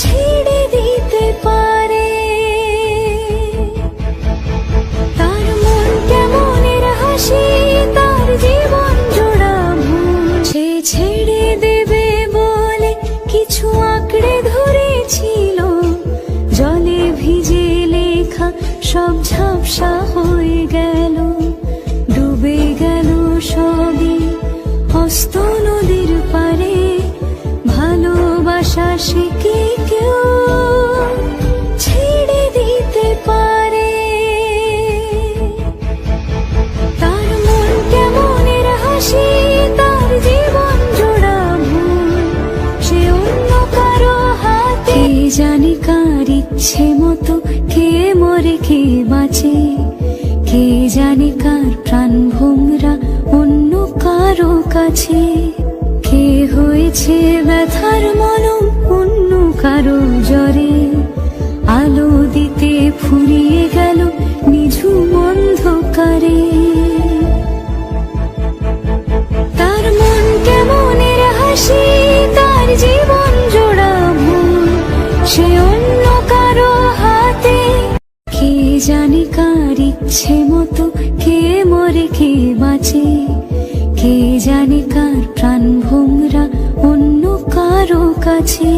ছেড়ে দিতে পারে? তার হাসি, তার সে ছেড়ে দেবে বলে কিছু আঁকড়ে ধরেছিল। জলে ভিজে লেখা ঝাপসা হয়ে গেল, ডুবে গেল সবই হস্ত পারে শিখে কেউ ছেড়ে দিতে পারে? তার তার সে অন্য কারও হাতে। ইচ্ছে মতো, কে মরে, কে কে অন্য কারও কাছে? কে হয়েছে ব্যথার কারও জ্বরে আলো দিতে ফুরিয়ে গেল নিঝুম অন্ধকারে। তার মন কেমনের হাসি, তার জীবন জোড়া মন সে অন্য কারও হাতে। কে জানি কার ইচ্ছে মতো, কে মরে, কে বাঁচে। কে জানি কার প্রাণ ভোমরা অন্য কারও কাছে।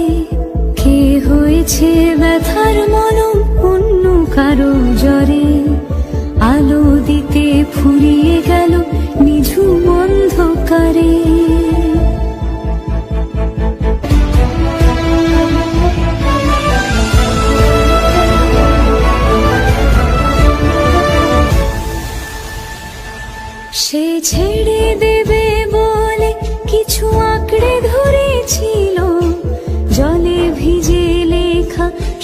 কে হয়েছে ব্যথার মলম, অন্য কারও জ্বরে। আলো দিতে ফুরিয়ে গেল নিঝুম অন্ধকারে। সে ছেড়ে দেবে বলে কিছু আঁকড়ে ধরেছিল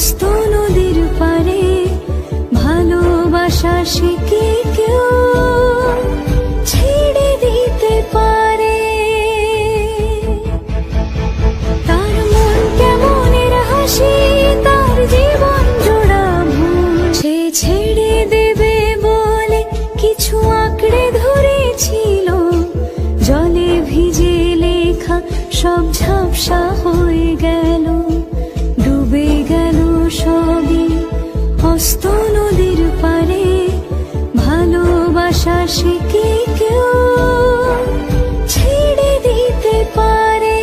হস্ত নদীর পারে ভালোবাসা শিখে তিস্ত নদীর পারে ভালোবাসা শিখে কেউ ছেড়ে দিতে পারে?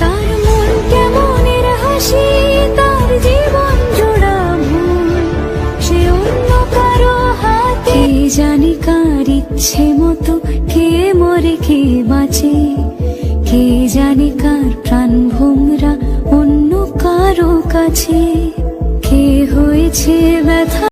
তার মন কেমনের হাসি, তার জীবন জোড়া ভুল, সে অন্য কারও হাতে। জানি কার ইচ্ছে মতো কে মরে কে বাঁচে, কে জানে কার প্রাণ ভোমরা কাছে কে হয়েছে ব্যথা?